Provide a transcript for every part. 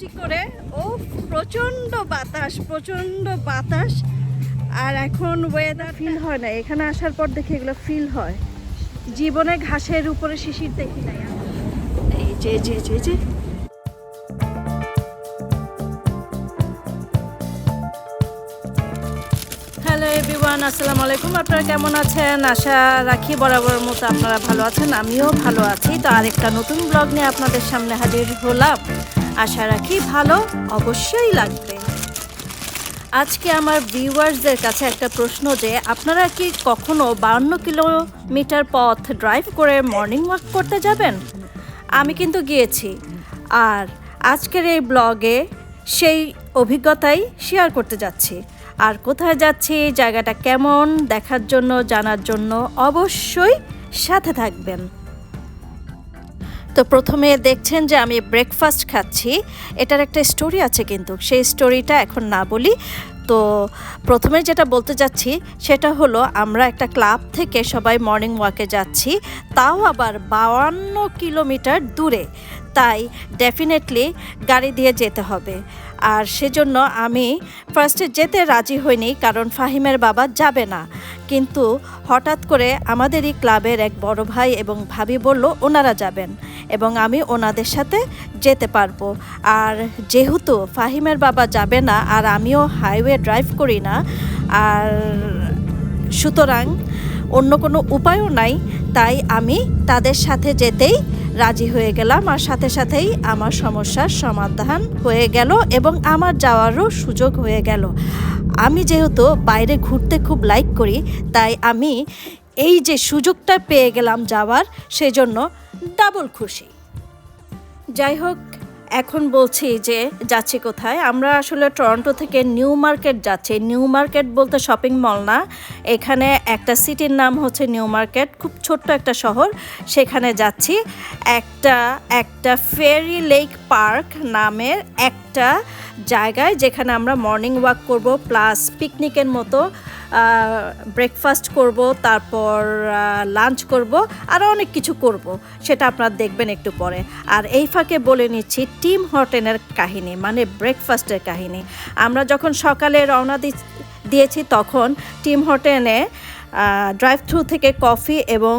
Scooty করে ও প্রচণ্ড বাতাস প্রচণ্ড বাতাস। আর এখন ওয়েদার ফিল হয় না। এখানে আসার পর দেখে এগুলো ফিল হয়। জীবনে ঘাসের উপরে শিশির দেখি নাই এই যে যে যে যে। হ্যালো এভরিওয়ান আসসালামু আলাইকুম। আপনারা কেমন আছেন? আশা রাখি বরাবর মতো আপনারা ভালো আছেন। আমিও ভালো আছি। তো আরেকটা নতুন ব্লগ নিয়ে আপনাদের সামনে হাজির হলাম। আশা রাখি ভালো, অবশ্যই লাগবে। আজকে আমার ভিউয়ার্সদের কাছে একটা প্রশ্ন যে, আপনারা কি কখনো বাউন্ন কিলোমিটার পথ ড্রাইভ করে মর্নিং ওয়াক করতে যাবেন? আমি কিন্তু গিয়েছি। আর আজকের এই ব্লগে সেই অভিজ্ঞতাই শেয়ার করতে যাচ্ছি। আর কোথায় যাচ্ছি, জায়গাটা কেমন, দেখার জন্য, জানার জন্য অবশ্যই সাথে থাকবেন। তো প্রথমে দেখছেন যে আমি ব্রেকফাস্ট খাচ্ছি। এটার একটা স্টোরি আছে কিন্তু। সেই স্টোরিটা এখন না বলি। তো প্রথমে যেটা বলতে যাচ্ছি, সেটা হলো আমরা একটা ক্লাব থেকে সবাই মর্নিং ওয়াকে যাচ্ছি। তাও আবার বাউান্ন কিলোমিটার দূরে। তাই ডেফিনেটলি গাড়ি দিয়ে যেতে হবে। আর সেজন্য আমি ফার্স্টে যেতে রাজি হইনি, কারণ ফাহিমের বাবা যাবে না। কিন্তু হঠাৎ করে আমাদেরই ক্লাবের এক বড় ভাই এবং ভাবি বলল, ওনারা যাবেন এবং আমি ওনাদের সাথে যেতে পারব। আর যেহেতু ফাহিমের বাবা যাবে না আর আমিও হাইওয়ে ড্রাইভ করি না, আর সুতরাং অন্য কোনো উপায়ও নাই। তাই আমি তাদের সাথে যেতেই রাজি হয়ে গেলাম আর সাথে সাথেই আমার সমস্যার সমাধান হয়ে গেল এবং আমার যাওয়ারও সুযোগ হয়ে গেল। আমি যেহেতু বাইরে ঘুরতে খুব লাইক করি, তাই আমি এই যে সুযোগটা পেয়ে গেলাম যাওয়ার, সেজন্য ডাবল খুশি। যাই হোক এখন বলছি যে যাচ্ছি কোথায়? আমরা আসলে টরন্টো থেকে নিউ মার্কেট যাচ্ছি। নিউ মার্কেট বলতে শপিং মল না। এখানে একটা সিটির নাম হচ্ছে নিউ মার্কেট খুব ছোট্ট একটা শহর। সেখানে যাচ্ছি। একটা একটা ফেরি লেক পার্ক নামের একটা জায়গায় যেখানে আমরা মর্নিং ওয়াক করব প্লাস পিকনিকের মতো ব্রেকফাস্ট করব, তারপর লাঞ্চ করব আরও অনেক কিছু করব, সেটা আপনারা দেখবেন একটু পরে। আর এই ফাঁকে বলে নিচ্ছি টিম হটেনের কাহিনী মানে ব্রেকফাস্টের কাহিনী। আমরা যখন সকালে রওনা দি- দিয়েছি, তখন টিম হটেনে ড্রাইভ থ্রু থেকে কফি এবং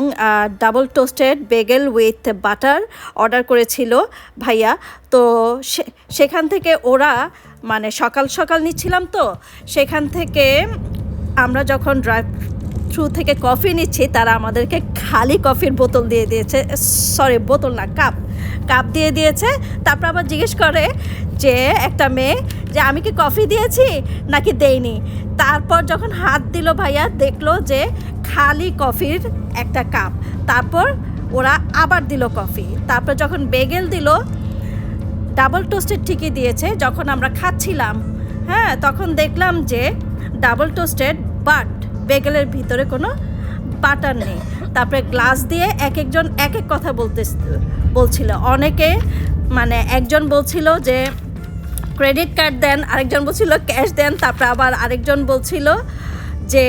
double toasted bagel with butter order করেছিল ভাইয়া। তো সেখান থেকে ওরা মানে সকাল সকাল নিচ্ছিলাম তো, সেখান থেকে আমরা যখন ড্রাইভ থ্রু থেকে কফি নিচ্ছি, তারা আমাদেরকে খালি কফির বোতল দিয়ে দিয়েছে। সরি বোতল না কাপ কাপ দিয়ে দিয়েছে। তারপর আবার জিজ্ঞেস করে যে, একটা মেয়ে, যে আমি কি কফি দিয়েছি নাকি দেইনি? তারপর যখন হাত দিল ভাইয়া, দেখল যে খালি কফির একটা কাপ। তারপর ওরা আবার দিল কফি তারপর যখন বেগেল দিল ডাবল টোস্টেড ঠিকই দিয়েছে, যখন আমরা খাচ্ছিলাম হ্যাঁ তখন দেখলাম যে ডাবল টোস্টেড বাট বেগেলের ভিতরে কোনো বাটার নেই। তারপরে গ্লাস দিয়ে এক একজন এক এক কথা বলতে বলছিল। অনেকে মানে একজন বলছিল যে ক্রেডিট কার্ড দেন, আরেকজন বলছিল ক্যাশ দেন, তারপরে আবার আরেকজন বলছিল যে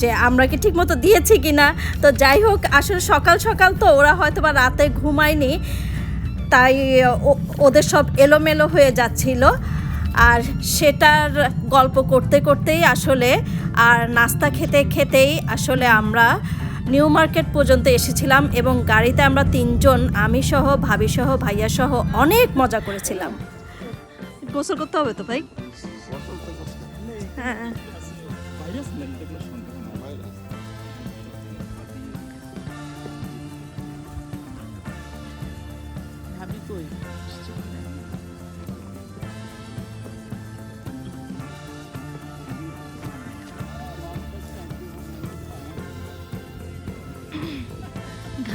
যে আমরা কি ঠিকমতো দিয়েছি কি না তো যাই হোক, আসলে সকাল সকাল তো ওরা হয়তো বা রাতে ঘুমায়নি, তাই ওদের সব এলোমেলো হয়ে যাচ্ছিল। আর সেটার গল্প করতে করতেই আসলে আর নাস্তা খেতে খেতেই আসলে আমরা নিউ মার্কেট পর্যন্ত এসেছিলাম এবং গাড়িতে আমরা তিনজন আমি সহ ভাবি সহ ভাইয়া সহ অনেক মজা করেছিলাম। গোসল করতে হবে তো ভাই? হ্যাঁ।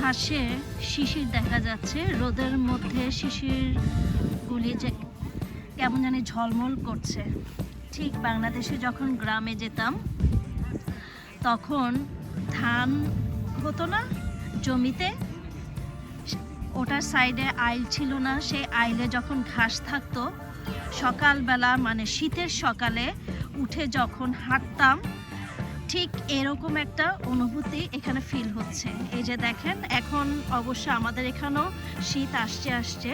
ঘাসে শিশির দেখা যাচ্ছে। রোদের মধ্যে শিশিরগুলি যে কেমন জানি ঝলমল করছে। ঠিক বাংলাদেশে যখন গ্রামে যেতাম, তখন ধান হতো না, জমিতে ওটার সাইডে আইল ছিল না। সেই আইলে যখন ঘাস থাকতো, সকালবেলা মানে শীতের সকালে উঠে যখন হাঁটতাম ঠিক এরকম একটা অনুভূতি এখানে ফিল হচ্ছে। এই যে দেখেন, এখন অবশ্য আমাদের এখানেও শীত আসছে আসছে,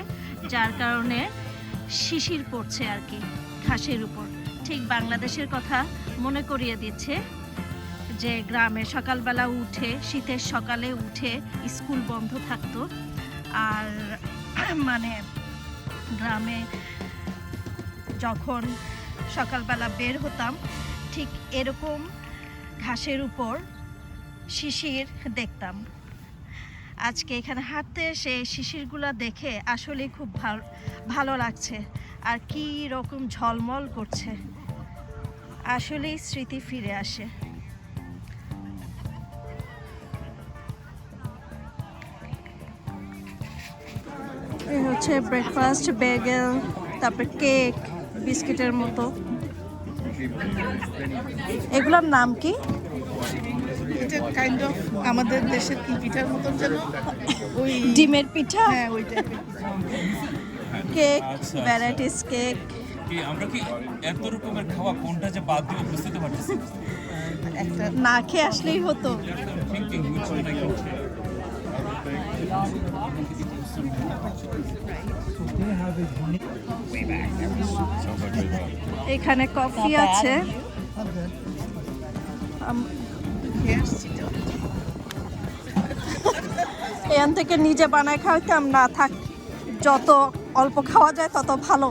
যার কারণে শিশির পড়ছে আর কি ঘাসের উপর। ঠিক বাংলাদেশের কথা মনে করিয়ে দিচ্ছে যে গ্রামে সকালবেলা উঠে, শীতের সকালে উঠে স্কুল বন্ধ থাকতো। আর মানে গ্রামে যখন সকালবেলা বের হতাম, ঠিক এরকম ঘাসের উপর শিশির দেখতাম। আজকে এখানে হাঁটতে এসে শিশিরগুলো দেখে আসলে খুব ভালো ভালো লাগছে। আর কি রকম ঝলমল করছে। আসলেই স্মৃতি ফিরে আসে। হচ্ছে ব্রেকফাস্ট বেগেল তারপরে কেক বিস্কিটের মতো। এগুলোর নাম কি? এটা কাইন্ড অফ আমাদের দেশের কি পিঠার মতন যেন? ওই ডিমের পিঠা? হ্যাঁ ওই টাইপের কেক আচ্ছা, ভ্যারাইটিস কেক। কি আমরা কি এত রকমের খাওয়া কোনটা যে বাদ দিব বুঝতে পারতেছি একটা না খেয়ে আসলেই হতো। এখানে কফি আছে। এখান থেকে নিজে বানায় খাইতাম না থাক যত অল্প খাওয়া যায় তত ভালো।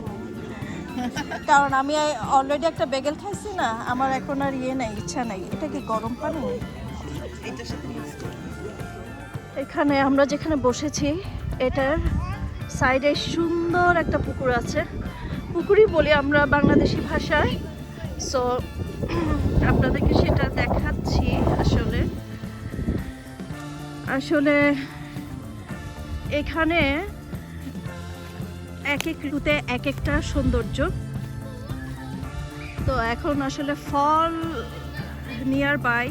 কারণ আমি অলরেডি একটা বেগেল খাইছি না আমার এখন আর ইয়ে নাই ইচ্ছা নাই। এটা কি গরম পানি? এখানে আমরা যেখানে বসেছি, এটার সাইডে সুন্দর একটা পুকুর আছে। পুকুরই বলি আমরা বাংলাদেশি ভাষায়। সো আপনাদেরকে সেটা দেখাচ্ছি আসলে। আসলে এখানে এক এক ঋতুতে এক একটা সৌন্দর্য। তো এখন আসলে ফল নিয়ার বাই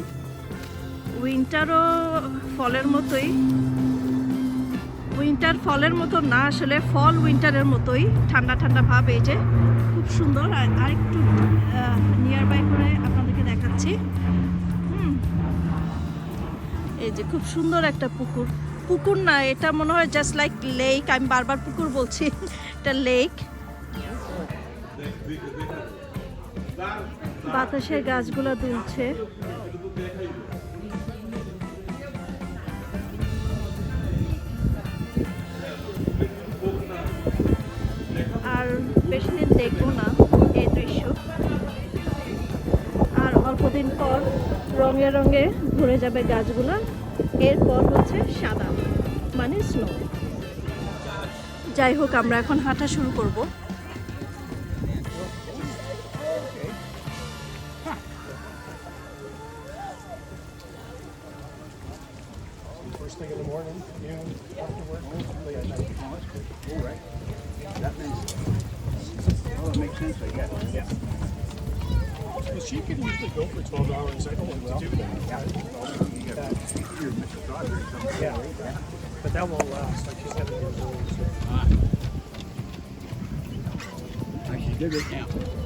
উইন্টারও ফলের মতোই। উইন্টার ফলের মতো না আসলে, ফল উইন্টারের মতোই। ঠান্ডা ঠান্ডা ভাব এই যে, খুব সুন্দর। আর একটু নিয়ার বাই করে আপনাদেরকে দেখাচ্ছি। এই যে, খুব সুন্দর একটা পুকুর। পুকুর না, এটা মনে হয় জাস্ট লাইক লেক আমি বারবার পুকুর বলছি। এটা লেক বাতাসের গাছগুলো দুলছে। বেশি দিন দেখব না এই দৃশ্য। আর অল্পদিন পর রঙে রঙে ঘুরে যাবে গাছগুলো। এরপর হচ্ছে সাদা মানে স্নো যাই হোক, আমরা এখন হাঁটা শুরু করব। Yeah. Well, she can usually go for twelve hours, I don't want to do that. Yeah, but that won't last, like she's got to do. Like she did it.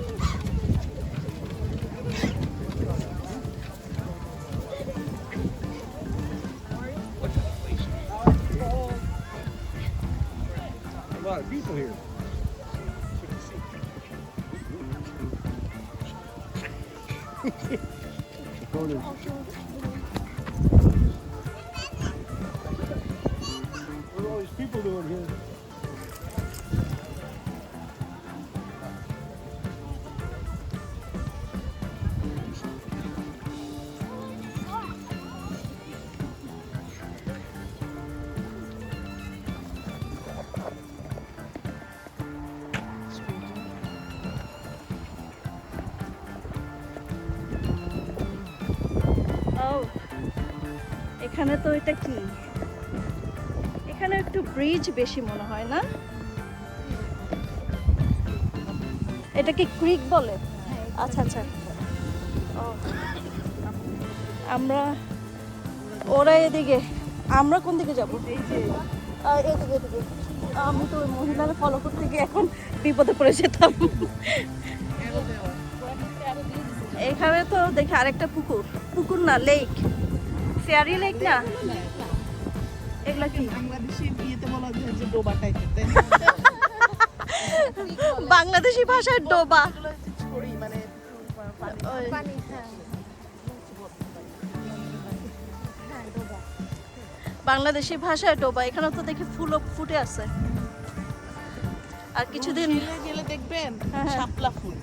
এখানে তো এটা কি? এখানে একটু ব্রিজ বেশি মনে হয় না? এটা কি ক্রিক বলে? আচ্ছা আচ্ছা। ও। আমরা ওরা এদিকে আমরা কোন দিকে যাব? এদিকে আমি তো ওই মহিলারা ফলো করতে গিয়ে এখন বিপদে পড়ে যেতাম। এখানে তো দেখি আরেকটা পুকুর। পুকুর না লেক ফেয়ারি লেক না? এগুলা কি? বাংলাদেশি বিয়েতে বলা যায় যে ডোবা টাইপের তাই বাংলাদেশি ভাষায় ডোবা। মানে পানি। বাংলাদেশি ভাষায় ডোবা এখানে তো দেখি ফুলও ফুটে আছে। আর কিছুদিন গেলে দেখবেন হ্যাঁ, হ্যাঁ। শাপলা ফুল।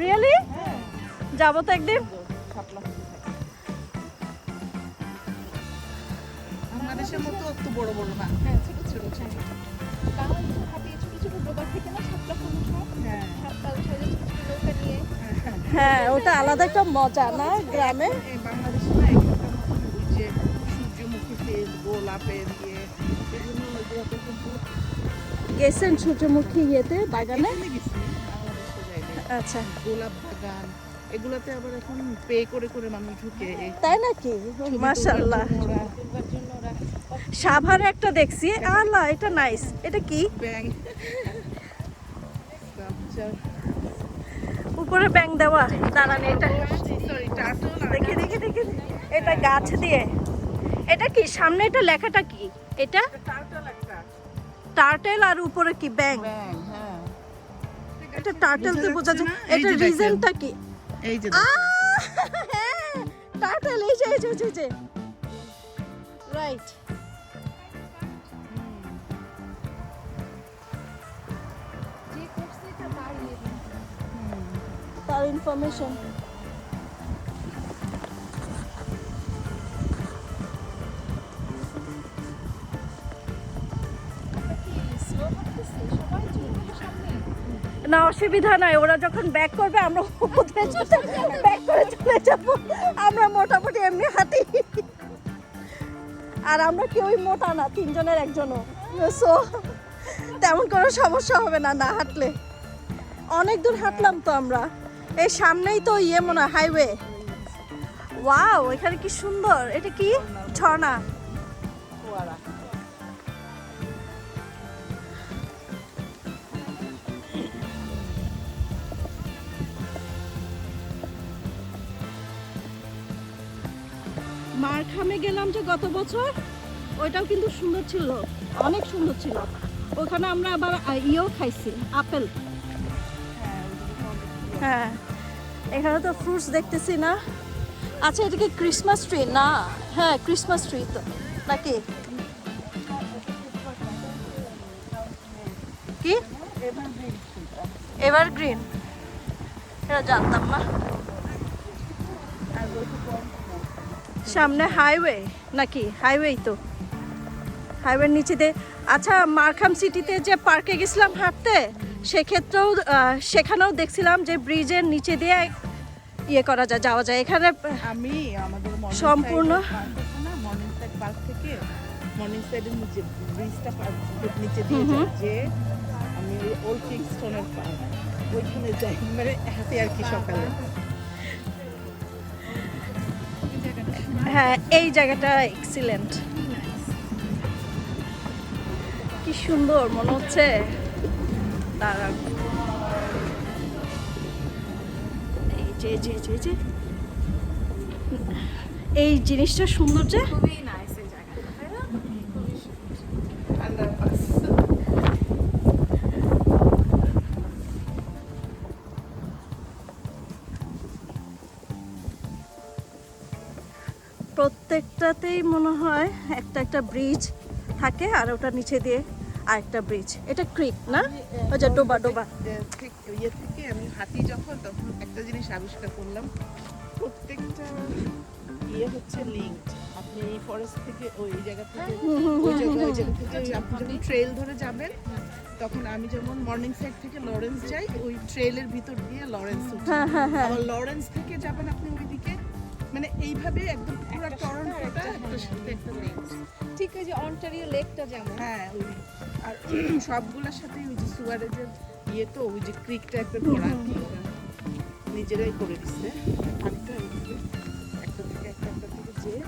রিয়েলি হ্যাঁ। যাব তো একদিন। শাপলা ফুল। মতো একটু বড় বড় না হ্যাঁ ছোট ছোট ছোট। বাংলাদেশের হাতে ছোট ছোট ডোবা থেকে না সাতটা কোনো হ্যাঁ। সাতটা উঠে ছোট ছোট নৌকা নিয়ে। হ্যাঁ ওটা আলাদা একটা মজা না গ্রামে? এই বাংলাদেশে না এখানকার ওই যে সূর্যমুখী গোলাপের এগুলো কিন্তু গেছেন সূর্যমুখী ইয়েতে বাগানে? আচ্ছা। গোলাপ বাগান এগুলাতে আবার এখন পে করে করে মানুষ ঢুকে। তাই নাকি? মাশাল্লাহ ওরা ডোবার জন্য ওরা সাভারে একটা দেখছি। আল্লাহ এটা নাইস এটা কি? উপরে ব্যাং দেওয়া। দাঁড়ান এটা। দেখে দেখে দেখি। এটা গাছ দিয়ে। এটা কি? সামনে এটা লেখাটা কি? এটা? টার্টেল আর উপরে কি? ব্যাং হ্যাঁ। এটা টার্টেল তো বোঝা যায়। এটা রিজনটা কি? এই যে হ্যাঁ টার্টেল এই যে, এই যে রাইট চলবে সামনে না অসুবিধা নাই ওরা যখন ব্যাক করবে আমরা ওদের সাথে ব্যাক করে চলে যাব। আমরা মোটামুটি এমনি হাঁটি আর আমরা কেউই মোটা না তিনজনের একজনও। সো তেমন কোনো সমস্যা হবে না না হাঁটলে। অনেক দূর হাঁটলাম তো আমরা। এই সামনেই তো ইয়ে মনে হাইওয়ে ওয়াও এখানে কি সুন্দর। এটা কি? ঝর্ণা। মারখামে গেলাম যে গত বছর, ওইটাও কিন্তু সুন্দর ছিল। অনেক সুন্দর ছিল। ওখানে আমরা আবার ইয়েও খাইছি, আপেল। হ্যাঁ। এখানে তো ফ্রুটস দেখতেছি না। আচ্ছা এটা কি ক্রিসমাস ট্রি না হ্যাঁ ক্রিসমাস ট্রি তো। নাকি কি? এভারগ্রিন এটা জানতাম না। সামনে হাইওয়ে নাকি হাইওয়েই তো। হাইওয়ের নিচে দিয়ে আচ্ছা মারখাম সিটিতে যে পার্কে গেছিলাম হাঁটতে সেক্ষেত্রেও সেখানেও দেখছিলাম যে ব্রিজের নিচে দিয়ে ইয়ে করা যায় যাওয়া যায়। এখানে আমি আমাদের সম্পূর্ণ- না পার্ক থেকে মর্নিং সাইডের নিচে ব্রিজটা দিয়ে যে আমি ওই ওল্ড কিংস্টনের পার্ক ওইখানে যাই মানে হাতে আর কি সকালে। হ্যাঁ এই জায়গাটা এক্সিলেন্ট কি সুন্দর মনে হচ্ছে। দাঁড়ান এই যে যে যে, যে। এই জিনিসটা সুন্দর যে। প্রত্যেকটাতেই মনে হয় একটা একটা ব্রিজ থাকে আর ওটা নিচে দিয়ে আরেকটা ব্রিজ এটা ক্রিক না? ওই যে ডোবা ডোবা। ঠিক ইয়ে থেকে আমি হাতি যখন তখন একটা জিনিস আবিষ্কার করলাম। প্রত্যেকটা ইয়ে হচ্ছে লিঙ্কড আপনি এই ফরেস্ট থেকে ওই জায়গা থেকে ওই জায়গা ওই জায়গা থেকে আপনি যখন ট্রেল ধরে যাবেন তখন আমি যেমন মর্নিং সাইড থেকে লরেন্স যাই ওই ট্রেলের ভিতর দিয়ে লরেন্স উঠি। হ্যাঁ হ্যাঁ হ্যাঁ। আবার লরেন্স থেকে যাবেন আপনি ওইদিকে মানে এইভাবে একদম পুরো টরন্টোটা একটা সাথে একটা লিঙ্ক ঠিক আছে অন্টারিও লেকটা যেমন। হ্যাঁ ওই আর সবগুলোর সাথে ওই যে সুয়ারেজের ইয়ে তো ওই যে ক্রিক টাইপের ওরা নিজেরাই করে দিচ্ছে একটা থেকে একটা একটা থেকে যেয়ে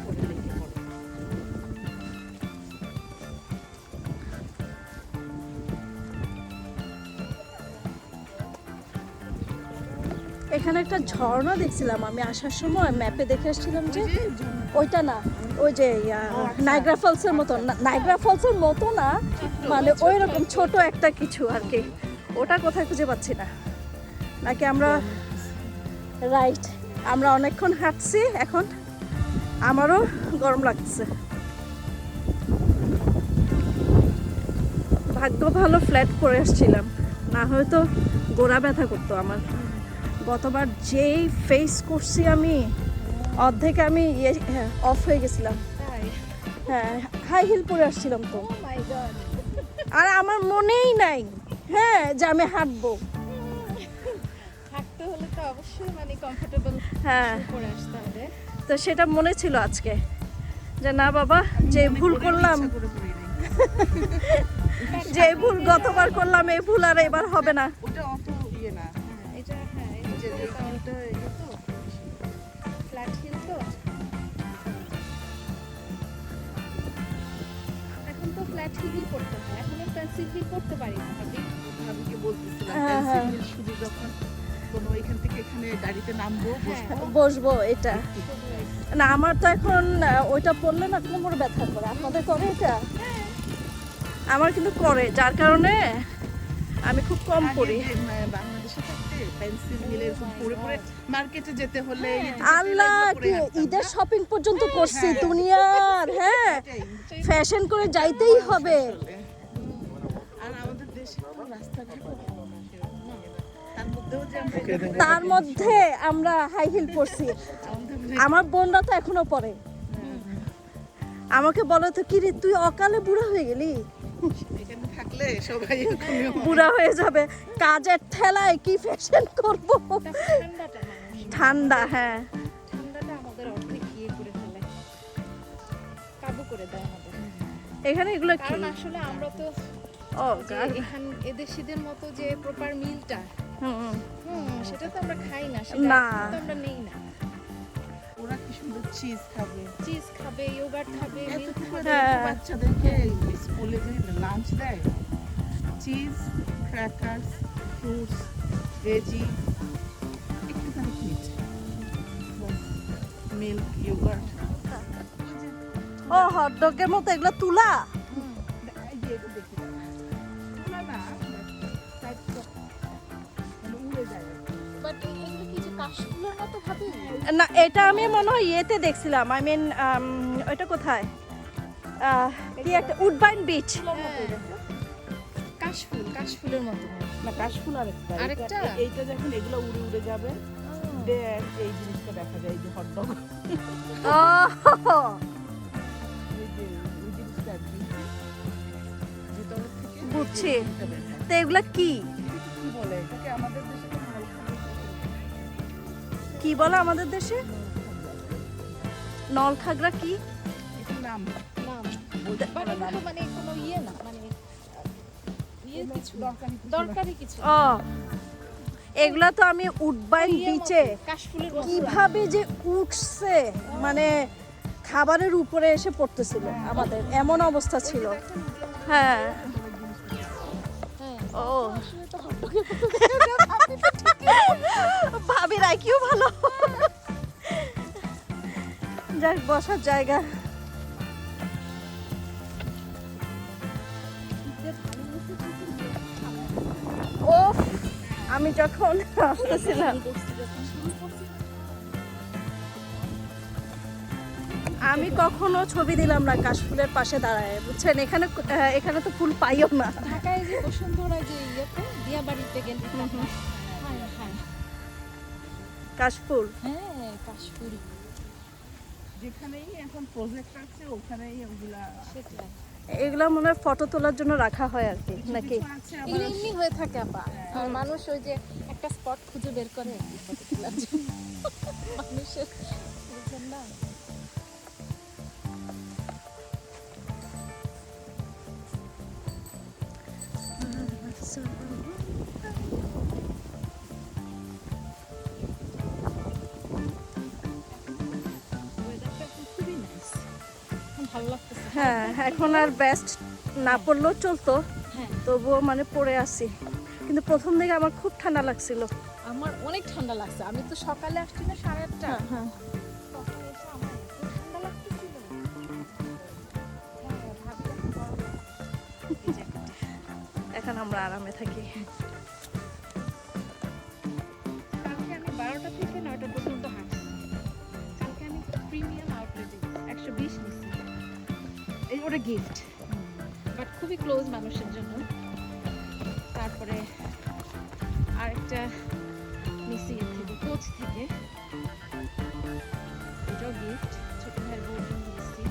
এখানে একটা ঝর্ণা দেখছিলাম আমি আসার সময় ম্যাপে দেখে আসছিলাম যে ওইটা না ওই যে নাইগ্রা ফলসের মতো নাইগ্রা ফলসের মতো না মানে ওই রকম ছোট একটা কিছু আর কি। ওটা কোথায় খুঁজে পাচ্ছি না। নাকি আমরা রাইট আমরা অনেকক্ষণ হাঁটছি এখন আমারও গরম লাগছে। ভাগ্য ভালো ফ্ল্যাট করে আসছিলাম না হয়তো গোড়া ব্যথা করতো আমার। গতবার যেই ফেস করছি আমি অর্ধেক আমি অফ হয়ে গেছিলাম। হ্যাঁ হাই হিল পরে আসছিলাম তো। গড আর আমার মনেই নাই হ্যাঁ যে আমি হাঁটবো। হলে তো অবশ্যই মানে কমফোর্টেবল হ্যাঁ। পরে আসতে হবে। তো সেটা মনে ছিল আজকে যে না বাবা যে ভুল করলাম। যে ভুল গতবার করলাম এই ভুল আর এবার হবে না। ওটা অত ইয়ে না। হ্যাঁ, হ্যাঁ যে এই তো ফ্ল্যাট হিল তো। এখন তো ফ্ল্যাট হিলই করতে হয় এখন পেন্সিল হিল করতে পারি না ভাবি। ভাবিকে বলতেছিলাম হ্যাঁ, হ্যাঁ। শুধু যখন কোনো এখান থেকে এখানে গাড়িতে নামবো বসবো? বসবো এটা। না আমার তো এখন ওইটা পড়লে না কোমর ব্যথা করে। আপনাদের করে এটা? আমার কিন্তু করে যার কারণে আমি খুব কম করি পেন্সিল হিল এরকম পরে পরে মার্কেটে যেতে হলে ইয়েতে যেতে হ্যাঁ। আল্লাহ ঈদের শপিং পর্যন্ত করছি দুনিয়ার হ্যাঁ। ফ্যাশন করে যাইতেই হবে। আর আমাদের দেশে। তার মধ্যে আমরা হাই হিল পরছি। আমার বোনরা তো এখনও পরে। আমাকে বলে তো কি রে তুই অকালে বুড়া হয়ে গেলি? থাকলে সবাই বুড়া হয়ে যাবে। কাজের ঠেলায় কি ফ্যাশন করব? ঠান্ডা হ্যাঁ। ঠান্ডাটা আমাদের অর্ধেক ইয়ে এখানে এগুলো কারণ আসলে আমরা তো ও এখান এদেশিদের মতো যে প্রপার মিলটা হুম, সেটা তো আমরা খাই না সেটা না। তো আমরা নেই না। ওরা কি সুন্দর চিজ খাবে? চিজ খাবে ইয়োগার্ট খাবে মিল্ক খাবে। বাচ্চাদেরকে স্কুলে যে লাঞ্চ দেয়? চিজ ক্র্যাকার্স ফ্রুটস ভেজি একটুখানি মিট মিল্ক ইয়োগার্ট ও হটডগের মতো এগুলো তুলা? না মানে না এটা আমি মনে হয় ইয়েতে দেখছিলাম। আই মিন ওইটা কোথায়? কি একটা উডবাইন বিচ কাশফুল কাশফুলের মতো। না কাশফুল আরেকটা। আরেকটা? এইটা যখন এগুলো উড়ে উড়ে যাবে দেন এই জিনিসটা দেখা যায় এই যে হট ডগ এই যে ওই জিনিসটা আর কি। বুঝছি। তো এগুলা কি? কি বলে? এটাকে আমাদের দেশে কি বলে? আমাদের দেশে? নলখাগড়া। কি? নাম। নাম। মানে কোনো ইয়ে ও এগুলা তো আমি উডবাইন মতো, বিচে কীভাবে যে উঠছে মানে খাবারের উপরে এসে পড়তেছিল আমাদের এমন অবস্থা ছিল। হ্যাঁ। ও। ভাবি রাখিও ভালো। যাক বসার জায়গা। আমি যখন আসতেছিলাম আমি কখনো ছবি দিলাম না কাশফুলের পাশে দাঁড়ায়। বুঝছেন? এখানে এখানে তো ফুল পাইও না। ঢাকায় যে বসুন্ধরা যে ইয়েতে দিয়া বাড়িতে গেলে হ্যাঁ হ্যাঁ। কাশফুল? হ্যাঁ কাশফুল। যেখানেই এখন প্রজেক্ট আছে ওখানেই ওগুলা সেটাই। এগুলা মনে হয় ফটো তোলার জন্য রাখা হয় আর কি, নাকি? এমনি হয়ে থাকে আপা আর মানুষ ওই যে একটা স্পট খুঁজে বের করে ফটো তোলার জন্য। মানুষের জন্য। এখন আর বেস্ট না পড়লেও চলতো। হ্যাঁ। তবুও মানে পড়ে আসি কিন্তু প্রথম দিকে আমার খুব ঠান্ডা লাগছিল। আমার অনেক ঠান্ডা লাগছে। আমি তো সকালে আসছি না সাড়ে আটটা। হ্যাঁ হ্যাঁ। হ্যাঁ। এখন আমরা আরামে থাকি। ওটা গিফট বাট খুবই ক্লোজ মানুষের জন্য। তারপরে আরেকটা এর থেকে কোচ থেকে। এটাও গিফট ছোট ভাইয়ের বউর জন্য নিচ্ছি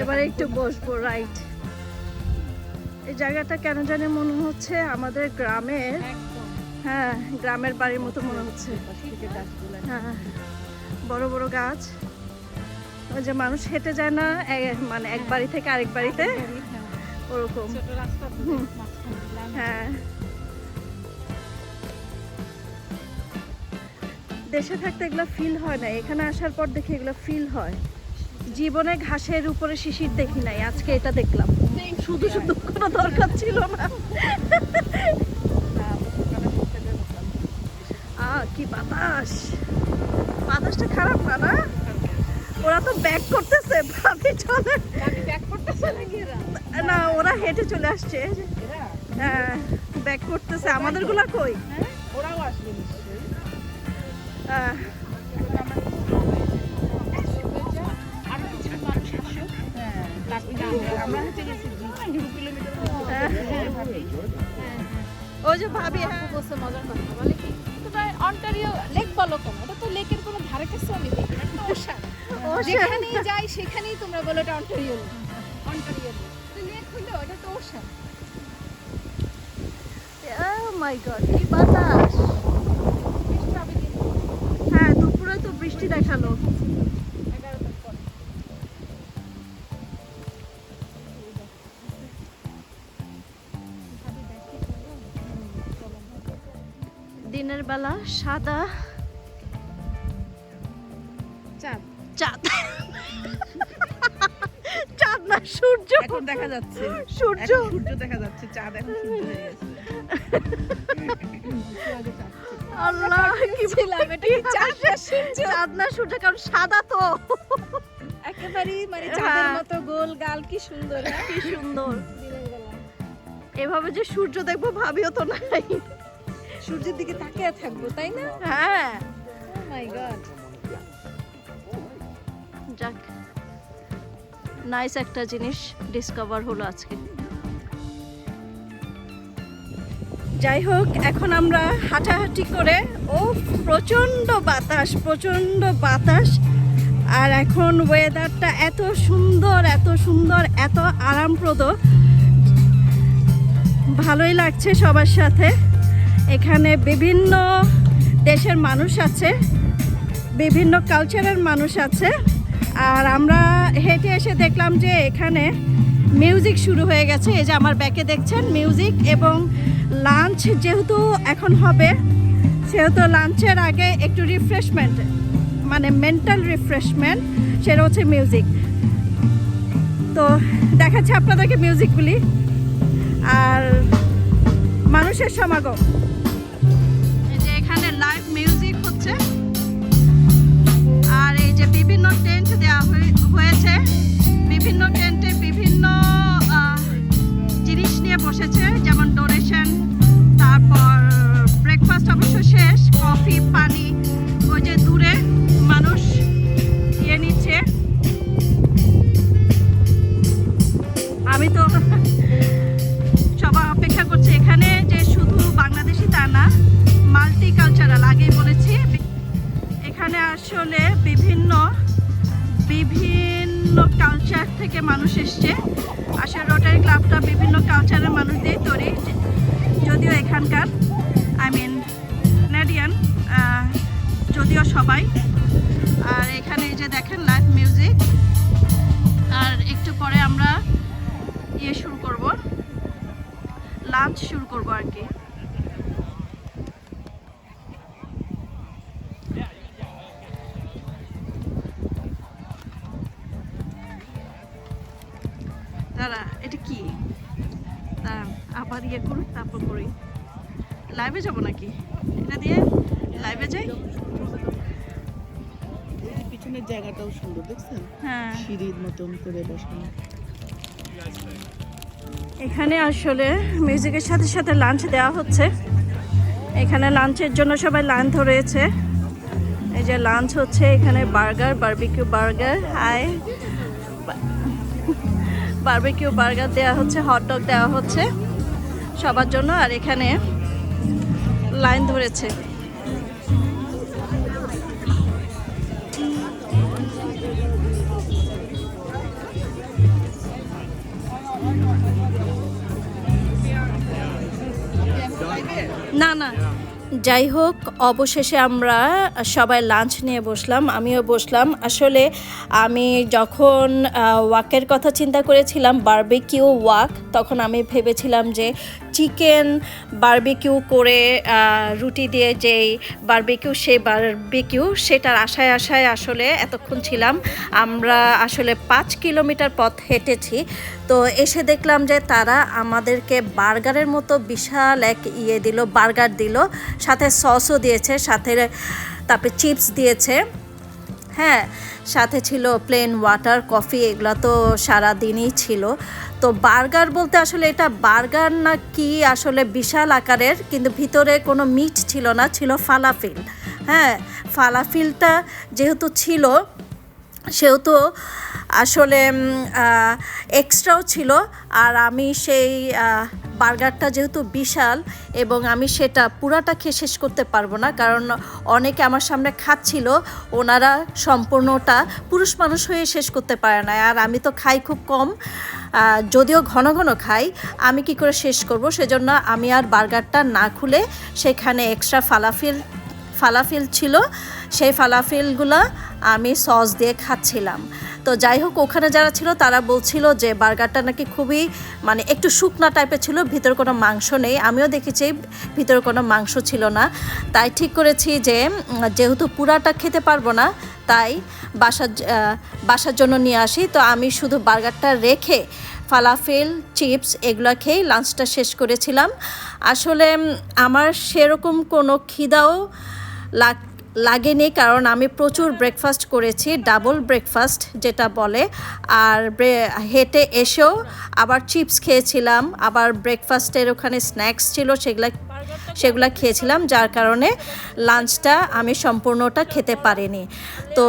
এবারে একটু বসবো রাইট এই জায়গাটা কেন জানি মনে হচ্ছে আমাদের গ্রামের হ্যাঁ গ্রামের বাড়ির মতো মনে হচ্ছে। হ্যাঁ বড় বড় গাছ। ওই যে মানুষ হেঁটে যায় না মানে এক বাড়ি থেকে আরেক বাড়িতে। ওরকম। হ্যাঁ। দেশে থাকতে এগুলো ফিল হয় না। এখানে আসার পর দেখি এগুলো ফিল হয়। জীবনে ঘাসের উপরে শিশির দেখি নাই। আজকে এটা দেখলাম। শুধু শুধু কোনো দরকার ছিল না। কি বাতাস? বাতাসটা খারাপ না না? ওরা তো ব্যাক করতেছে ভাবি চলে। না ওরা হেঁটে চলে আসছে। হ্যাঁ ব্যাক করতেছে। আমাদেরগুলা কই? ওরাও আসবে হ্যাঁ। কিলোমিটার হ্যাঁ। ওই যে ভাবি হ্যাঁ। মজার কথা। বলে অন্টারিও লেক বলো কেন এটা তো লেকের কোনো ধারে কাছে আমি দেখি এটা তো ওশান। যেখানেই যাই সেখানেই তোমরা বলো এটা অন্টারিও অন্টারিও তো লেক হলো এটা তো ওশান। মাই গড কি বাতাস। হ্যাঁ দুপুরে তো বৃষ্টি দেখাল। দিনের বেলা সাদা চাঁদ। চাঁদ। চাঁদ না সূর্য। এখন দেখা যাচ্ছে। সূর্য। সূর্য দেখা যাচ্ছে চাঁদ এখন সূর্য হয়ে গেছে। আল্লাহ কি ছিলাম এটা কি চাঁদ না সূর্য? চাঁদ না সূর্য কারণ সাদা তো। একেবারেই মানে চাঁদের হ্যাঁ। মতো গোল গাল কি সুন্দর হ্যাঁ? কি সুন্দর। এভাবে যে সূর্য দেখব ভাবিও তো নাই। সূর্যের দিকে তাকিয়ে থাকব তাই না? হ্যাঁ। মাই গড যাক নাইস একটা জিনিস ডিসকভার হলো আজকে। যাই হোক এখন আমরা হাঁটাহাঁটি করে ও প্রচণ্ড বাতাস প্রচণ্ড বাতাস। আর এখন ওয়েদারটা এত সুন্দর এত সুন্দর এত আরামপ্রদ। ভালোই লাগছে সবার সাথে। এখানে বিভিন্ন দেশের মানুষ আছে, বিভিন্ন কালচারের মানুষ আছে। আর আমরা হেঁটে এসে দেখলাম যে এখানে মিউজিক শুরু হয়ে গেছে। এই যে আমার ব্যাকে দেখছেন মিউজিক এবং লাঞ্চ যেহেতু এখন হবে, সেহেতু লাঞ্চের আগে একটু রিফ্রেশমেন্ট মানে মেন্টাল রিফ্রেশমেন্ট সেটা হচ্ছে মিউজিক তো দেখাচ্ছে আপনাদেরকে মিউজিকগুলি আর মানুষের সমাগম। যে বিভিন্ন টেন্ট দেওয়া হয়ে- হয়েছে, বিভিন্ন টেন্টে বিভিন্ন জিনিস নিয়ে বসেছে, যেমন ডোনেশন তারপর ব্রেকফাস্ট অবশ্য শেষ দাঁড়ান আবার ইয়ে করুন তারপর করি। লাইভে যাব নাকি? এটা দিয়ে লাইভে যাই? পিছনের জায়গাটাও সুন্দর দেখছেন? হ্যাঁ। সিঁড়ির মতন করে বসানো। এখানে আসলে মিউজিকের সাথে সাথে লাঞ্চ দেওয়া হচ্ছে। এখানে লাঞ্চের জন্য সবাই লাইন ধরেছে। এই যে লাঞ্চ হচ্ছে এখানে burger barbecue burger hi barbecue burger দেওয়া হচ্ছে হট ডগ দেওয়া হচ্ছে সবার জন্য, আর এখানে লাইন ধরেছে। না না। যাই হোক অবশেষে আমরা সবাই লাঞ্চ নিয়ে বসলাম, আমিও বসলাম। আসলে আমি যখন ওয়াকের কথা চিন্তা করেছিলাম বারবিকিউ ওয়াক তখন আমি ভেবেছিলাম যে চিকেন বারবিকিউ করে রুটি দিয়ে যেই বারবিকিউ, সেই বারবিকিউ, সেটার আশায় আশায় আসলে এতক্ষণ ছিলাম। আমরা আসলে পাঁচ কিলোমিটার পথ হেঁটেছি। তো এসে দেখলাম যে তারা আমাদেরকে বার্গারের মতো বিশাল এক ইয়ে দিল, বার্গার দিল, সাথে সসও দিয়েছে, সাথে তারপরে চিপস দিয়েছে। হ্যাঁ সাথে ছিল প্লেন ওয়াটার কফি এগুলো তো সারাদিনই ছিল। তো বার্গার বলতে আসলে এটা বার্গার না কি আসলে বিশাল আকারের, কিন্তু ভিতরে কোনো মিট ছিল না, ছিল ফালাফিল হ্যাঁ ফালাফিলটা যেহেতু ছিল সেহেতু আসলে এক্সট্রাও ছিল। আর আমি সেই বার্গারটা যেহেতু বিশাল এবং আমি সেটা পুরাটা খেয়ে শেষ করতে পারব না, কারণ অনেকে আমার সামনে খাচ্ছিল, ওনারা সম্পূর্ণটা পুরুষ মানুষ হয়ে শেষ করতে পারে না আর আমি তো খাই খুব কম যদিও ঘন ঘন খাই, আমি কি করে শেষ করব? সেজন্য আমি আর বার্গারটা না খুলে সেখানে এক্সট্রা ফালাফিল ফালাফিল ছিল, সেই ফালাফিলগুলো আমি সস দিয়ে খাচ্ছিলাম। তো যাই হোক, ওখানে যারা ছিল তারা বলছিল যে বার্গারটা নাকি খুবই মানে একটু শুকনা টাইপের ছিল, ভিতরে কোনো মাংস নেই। আমিও দেখেছি ভিতরে কোনো মাংস ছিল না। তাই ঠিক করেছি যে, যেহেতু পুরাটা খেতে পারব না, তাই বাসার বাসার জন্য নিয়ে আসি। তো আমি শুধু বার্গারটা রেখে ফালাফেল, চিপস এগুলো খেয়েই লাঞ্চটা শেষ করেছিলাম। আসলে আমার সেরকম কোনো খিদাও লাগ, লাগেনি কারণ আমি প্রচুর ব্রেকফাস্ট করেছি ডাবল ব্রেকফাস্ট যেটা বলে। আর হেঁটে এসেও আবার চিপস খেয়েছিলাম, আবার ব্রেকফাস্টের ওখানে স্ন্যাক্স ছিল, সেগুলা সেগুলা খেয়েছিলাম, যার কারণে লাঞ্চটা আমি সম্পূর্ণটা খেতে পারিনি। তো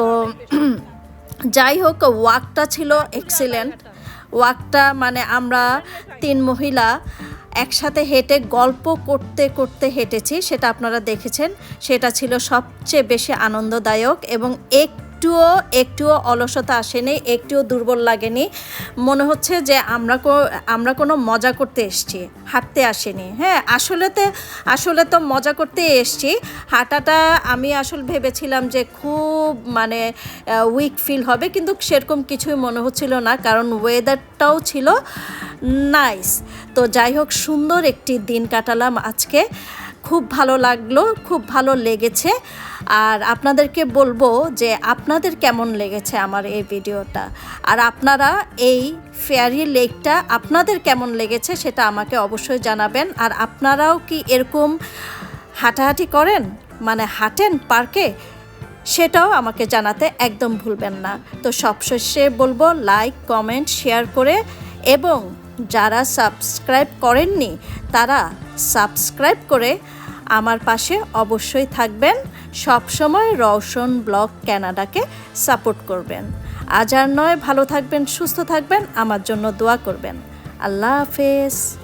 যাই হোক, ওয়াকটা ছিল এক্সিলেন্ট ওয়াকটা মানে আমরা তিন মহিলা একসাথে হেঁটে গল্প করতে করতে হেঁটেছি, সেটা আপনারা দেখেছেন। সেটা ছিল সবচেয়ে বেশি আনন্দদায়ক এবং একটুও একটুও অলসতা আসেনি, একটুও দুর্বল লাগেনি। মনে হচ্ছে যে আমরা আমরা কোনো মজা করতে এসেছি, হাঁটতে আসেনি। হ্যাঁ আসলে তো আসলে তো মজা করতে এসেছি। হাঁটাটা আমি আসলে ভেবেছিলাম যে খুব মানে উইক ফিল হবে, কিন্তু সেরকম কিছুই মনে হচ্ছিল না, কারণ ওয়েদারটাও ছিল নাইস তো যাই হোক, সুন্দর একটি দিন কাটালাম আজকে। খুব ভালো লাগল, খুব ভালো লেগেছে। আর আপনাদেরকে বলব যে আপনাদের কেমন লেগেছে আমার এই ভিডিওটা? আর আপনারা এই ফেয়ারি লেকটা আপনাদের কেমন লেগেছে সেটা আমাকে অবশ্যই জানাবেন। আর আপনারাও কি এরকম হাঁটাহাঁটি করেন? মানে হাঁটেন পার্কে? সেটাও আমাকে জানাতে একদম ভুলবেন না। তো সবশেষে বলব লাইক কমেন্ট শেয়ার করে এবং যারা সাবস্ক্রাইব করেননি, তারা সাবস্ক্রাইব করে আমার পাশে অবশ্যই থাকবেন। সবসময় রওশন ব্লগ ক্যানাডাকে সাপোর্ট করবেন। আজ আর নয়, ভালো থাকবেন, সুস্থ থাকবেন, আমার জন্য দোয়া করবেন। আল্লাহ হাফেজ।